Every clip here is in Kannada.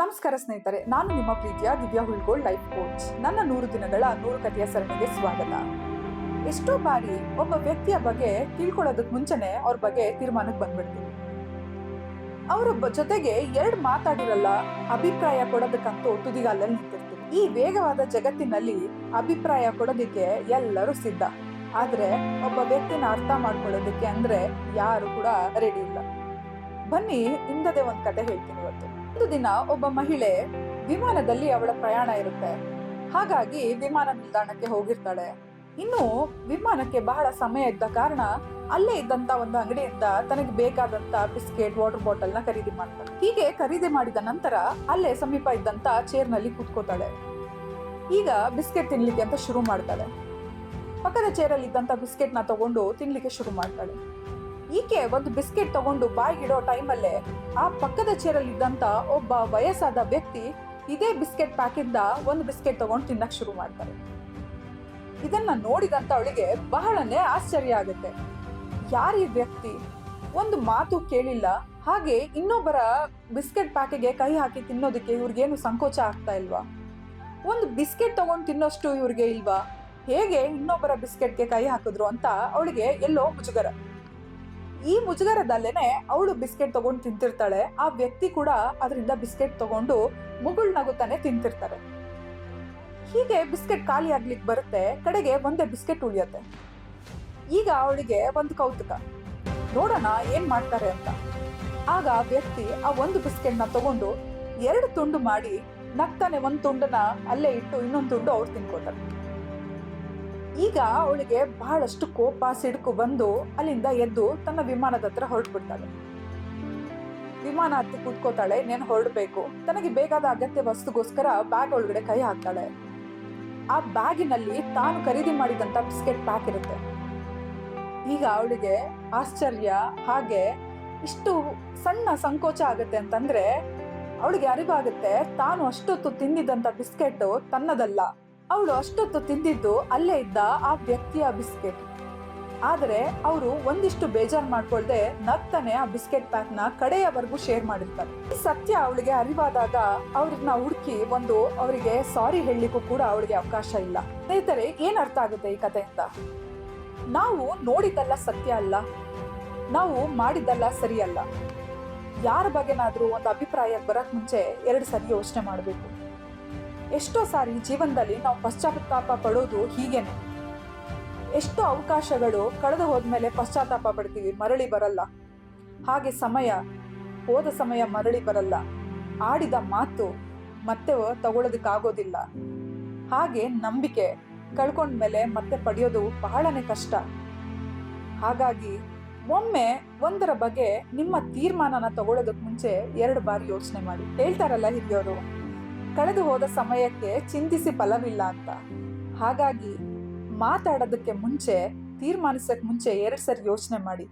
ನಮಸ್ಕಾರ ಸ್ನೇಹಿತರೆ, ನಾನು ನಿಮ್ಮ ಪ್ರೀತಿಯ ದಿವ್ಯಾ ಹುಳ್ಗೋಳ್ ಲೈಫ್ ಕೋಚ್ ನನ್ನ ನೂರು ದಿನಗಳ ನೂರು ಕಥೆಯ ಸರಣಿಗೆ ಸ್ವಾಗತ. ಎಷ್ಟೋ ಬಾರಿ ಒಬ್ಬ ವ್ಯಕ್ತಿಯ ಬಗ್ಗೆ ತಿಳ್ಕೊಳ್ಳೋದಕ್ಕೆ ಮುಂಚೆನೆ ಅವ್ರ ಬಗ್ಗೆ ತೀರ್ಮಾನಕ್ಕೆ ಬಂದ್ಬಿಡ್ತೀವಿ ಅವರೊಬ್ಬ ಜೊತೆಗೆ ಎರಡು ಮಾತಾಡಿರಲ್ಲ, ಅಭಿಪ್ರಾಯ ಕೊಡೋದಕ್ಕಂತೂ ತುದಿಗಾಲಲ್ಲಿ ನಿಂತಿರ್ತೀವಿ ಈ ವೇಗವಾದ ಜಗತ್ತಿನಲ್ಲಿ ಅಭಿಪ್ರಾಯ ಕೊಡೋದಕ್ಕೆ ಎಲ್ಲರೂ ಸಿದ್ಧ. ಆದ್ರೆ ಒಬ್ಬ ವ್ಯಕ್ತಿನ ಅರ್ಥ ಮಾಡ್ಕೊಳ್ಳೋದಕ್ಕೆ ಅಂದ್ರೆ ಯಾರು ಕೂಡ ರೆಡಿ ಇಲ್ಲ. ಬನ್ನಿ ಇಂದದೇ ಒಂದ್ ಕತೆ ಹೇಳ್ತೀನಿ ಇವತ್ತು. ಒಂದು ದಿನ ಒಬ್ಬ ಮಹಿಳೆ ವಿಮಾನದಲ್ಲಿ ಅವಳ ಪ್ರಯಾಣ ಇರುತ್ತೆ. ಹಾಗಾಗಿ ವಿಮಾನ ನಿಲ್ದಾಣಕ್ಕೆ ಹೋಗಿರ್ತಾಳೆ. ಇನ್ನು ವಿಮಾನಕ್ಕೆ ಬಹಳ ಸಮಯ ಇದ್ದ ಕಾರಣ ಅಲ್ಲೇ ಇದ್ದಂತ ಒಂದು ಅಂಗಡಿಯಿಂದ ತನಗೆ ಬೇಕಾದಂತ ಬಿಸ್ಕೆಟ್, ವಾಟರ್ ಬಾಟಲ್ನ ಖರೀದಿ ಮಾಡ್ತಾಳೆ. ಹೀಗೆ ಖರೀದಿ ಮಾಡಿದ ನಂತರ ಅಲ್ಲೇ ಸಮೀಪ ಇದ್ದಂತ ಚೇರ್ನಲ್ಲಿ ಕೂತ್ಕೋತಾಳೆ. ಈಗ ಬಿಸ್ಕೆಟ್ ತಿನ್ಲಿಕ್ಕೆ ಅಂತ ಶುರು ಮಾಡ್ತಾಳೆ. ಪಕ್ಕದ ಚೇರಲ್ಲಿ ಇದ್ದಂತ ಬಿಸ್ಕೆಟ್ನ ತಗೊಂಡು ತಿನ್ಲಿಕ್ಕೆ ಶುರು ಮಾಡ್ತಾಳೆ. ಈಕೆ ಒಂದು ಬಿಸ್ಕೆಟ್ ತಗೊಂಡು ಬಾಯಿಗಿಡೋ ಟೈಮಲ್ಲೇ ಆ ಪಕ್ಕದ ಚೇರಲ್ಲಿ ಇದ್ದಂತ ಒಬ್ಬ ವಯಸ್ಸಾದ ವ್ಯಕ್ತಿ ಇದೇ ಬಿಸ್ಕೆಟ್ ಪ್ಯಾಕಿಂದ ಒಂದು ಬಿಸ್ಕೆಟ್ ತಗೊಂಡು ತಿನ್ನಕ್ ಶುರು ಮಾಡ್ತಾರೆ. ಇದನ್ನ ನೋಡಿದಂತ ಅವಳಿಗೆ ಬಹಳನೇ ಆಶ್ಚರ್ಯ ಆಗುತ್ತೆ. ಯಾರೀ ವ್ಯಕ್ತಿ? ಒಂದು ಮಾತು ಕೇಳಿಲ್ಲ. ಹಾಗೆ ಇನ್ನೊಬ್ಬರ ಬಿಸ್ಕೆಟ್ ಪ್ಯಾಕಿಗೆ ಕೈ ಹಾಕಿ ತಿನ್ನೋದಕ್ಕೆ ಇವ್ರಿಗೇನು ಸಂಕೋಚ ಆಗ್ತಾ ಇಲ್ವಾ? ಒಂದು ಬಿಸ್ಕೆಟ್ ತಗೊಂಡು ತಿನ್ನೋಷ್ಟು ಇವ್ರಿಗೆ ಇಲ್ವಾ? ಹೇಗೆ ಇನ್ನೊಬ್ಬರ ಬಿಸ್ಕೆಟ್ಗೆ ಕೈ ಹಾಕಿದ್ರು ಅಂತ ಅವಳಿಗೆ ಎಲ್ಲೋ ಮುಜುಗರ. ಈ ಮುಜುಗರದಲ್ಲೇನೆ ಅವಳು ಬಿಸ್ಕೆಟ್ ತಗೊಂಡು ತಿಂತಿರ್ತಾಳೆ. ಆ ವ್ಯಕ್ತಿ ಕೂಡ ಅದರಿಂದ ಬಿಸ್ಕೆಟ್ ತಗೊಂಡು ಮುಗುಳ್ ನಗುತ್ತಾನೆ ತಿಂತಿರ್ತಾರೆ. ಹೀಗೆ ಬಿಸ್ಕೆಟ್ ಖಾಲಿ ಆಗ್ಲಿಕ್ಕೆ ಬರುತ್ತೆ. ಕಡೆಗೆ ಒಂದೇ ಬಿಸ್ಕೆಟ್ ಉಳಿಯತ್ತೆ. ಈಗ ಅವಳಿಗೆ ಒಂದು ಕೌತುಕ. ನೋಡೋಣ ಏನ್ ಮಾಡ್ತಾರೆ ಅಂತ. ಆಗ ಆ ವ್ಯಕ್ತಿ ಆ ಒಂದು ಬಿಸ್ಕೆಟ್ನ ತಗೊಂಡು ಎರಡು ತುಂಡು ಮಾಡಿ ನಗ್ತಾನೆ ಒಂದು ತುಂಡನ್ನ ಅಲ್ಲೇ ಇಟ್ಟು ಇನ್ನೊಂದು ತುಂಡು ಅವ್ರು ತಿನ್ಕೋತಾರೆ. ಈಗ ಅವಳಿಗೆ ಬಹಳಷ್ಟು ಕೋಪ, ಸಿಡುಕು ಬಂದು ಅಲ್ಲಿಂದ ಎದ್ದು ತನ್ನ ವಿಮಾನದ ಹತ್ರ ಹೊರಟ್ಬಿಡ್ತಾಳೆ. ವಿಮಾನ ಹತ್ತಿ ಕೂತ್ಕೋತಾಳೆ, ನೇನು ಹೊರಡ್ಬೇಕು. ತನಗೆ ಬೇಕಾದ ಅಗತ್ಯ ವಸ್ತುಗೋಸ್ಕರ ಬ್ಯಾಗ್ ಒಳಗಡೆ ಕೈ ಹಾಕ್ತಾಳೆ. ಆ ಬ್ಯಾಗಿನಲ್ಲಿ ತಾನು ಖರೀದಿ ಮಾಡಿದಂತ ಬಿಸ್ಕೆಟ್ ಪ್ಯಾಕ್ ಇರುತ್ತೆ. ಈಗ ಅವಳಿಗೆ ಆಶ್ಚರ್ಯ, ಹಾಗೆ ಇಷ್ಟು ಸಣ್ಣ ಸಂಕೋಚ ಆಗುತ್ತೆ ಅಂತಂದ್ರೆ ಅವಳಿಗೆ ಅರಿವಾಗುತ್ತೆ, ತಾನು ಅಷ್ಟೊತ್ತು ತಿಂದಿದ್ದಂತ ಬಿಸ್ಕೆಟ್ ತನ್ನದಲ್ಲ. ಅವಳು ಅಷ್ಟೊತ್ತು ತಿಂದಿದ್ದು ಅಲ್ಲೇ ಇದ್ದ ಆ ವ್ಯಕ್ತಿಯ ಬಿಸ್ಕೆಟ್. ಆದರೆ ಅವರು ಒಂದಿಷ್ಟು ಬೇಜಾರ್ ಮಾಡ್ಕೊಳ್ದೆ ನಗ್ತಾನೆ ಆ ಬಿಸ್ಕೆಟ್ ಪ್ಯಾಕ್ನ ಕಡೆಯವರೆಗೂ ಶೇರ್ ಮಾಡಿರ್ತಾರೆ. ಈ ಸತ್ಯ ಅವಳಿಗೆ ಅರಿವಾದಾಗ ಅವ್ರನ್ನ ಹುಡುಕಿ ಒಂದು ಅವರಿಗೆ ಸಾರಿ ಹೇಳಲಿಕ್ಕೂ ಕೂಡ ಅವಳಿಗೆ ಅವಕಾಶ ಇಲ್ಲ. ಸ್ನೇಹಿತರೆ, ಏನ್ ಅರ್ಥ ಆಗುತ್ತೆ ಈ ಕಥೆಯಿಂದ? ನಾವು ನೋಡಿದ್ದಲ್ಲ ಸತ್ಯ ಅಲ್ಲ. ನಾವು ಮಾಡಿದ್ದಲ್ಲ ಸರಿ ಅಲ್ಲ. ಯಾರ ಬಗ್ಗೆನಾದ್ರೂ ಒಂದು ಅಭಿಪ್ರಾಯ ಬರಕ್ ಮುಂಚೆ ಎರಡು ಸರಿ ಯೋಚನೆ ಮಾಡಬೇಕು. ಎಷ್ಟೋ ಸಾರಿ ಜೀವನದಲ್ಲಿ ನಾವು ಪಶ್ಚಾತ್ತಾಪ ಪಡೋದು ಹೀಗೇನೆ. ಎಷ್ಟೋ ಅವಕಾಶಗಳು ಕಳೆದು ಹೋದ್ಮೇಲೆ ಪಶ್ಚಾತ್ತಾಪ ಪಡ್ತೀವಿ, ಮರಳಿ ಬರಲ್ಲ. ಹಾಗೆ ಸಮಯ, ಹೋದ ಸಮಯ ಮರಳಿ ಬರಲ್ಲ. ಆಡಿದ ಮಾತು ಮತ್ತೆ ತಗೊಳ್ಳೋದಕ್ಕಾಗೋದಿಲ್ಲ ಹಾಗೆ ನಂಬಿಕೆ ಕಳ್ಕೊಂಡ್ಮೇಲೆ ಮತ್ತೆ ಪಡೆಯೋದು ಬಹಳನೇ ಕಷ್ಟ. ಹಾಗಾಗಿ ಒಮ್ಮೆ ಒಂದರ ಬಗ್ಗೆ ನಿಮ್ಮ ತೀರ್ಮಾನನ ತಗೊಳ್ಳೋದಕ್ಕೆ ಮುಂಚೆ ಎರಡು ಬಾರಿ ಯೋಚನೆ ಮಾಡಿ. ಹೇಳ್ತಾರಲ್ಲ ಹಿರಿಯವರು ಕಳೆದು ಹೋದ ಸಮಯಕ್ಕೆ ಚಿಂತಿಸಿ ಫಲವಿಲ್ಲ ಅಂತ. ಹಾಗಾಗಿ ಮಾತಾಡೋದಕ್ಕೆ ಮುಂಚೆ ತೀರ್ಮಾನಿಸೋಕ್ಕೆ ಮುಂಚೆ ಎರಡು ಸರಿ ಯೋಚನೆ ಮಾಡಿ.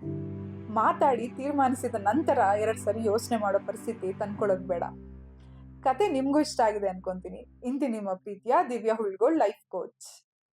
ಮಾತಾಡಿ ತೀರ್ಮಾನಿಸಿದ ನಂತರ ಎರಡು ಸರಿ ಯೋಚನೆ ಮಾಡೋ ಪರಿಸ್ಥಿತಿ ತಂದ್ಕೊಳ್ಳೋದು ಬೇಡ. ಕತೆ ನಿಮಗೂ ಇಷ್ಟ ಆಗಿದೆ ಅನ್ಕೊಂತೀನಿ. ಇಂತಿ ನಿಮ್ಮ ಪ್ರೀತಿಯ ದಿವ್ಯಾ ಹುಳ್ಗೋಳ್ ಲೈಫ್ ಕೋಚ್.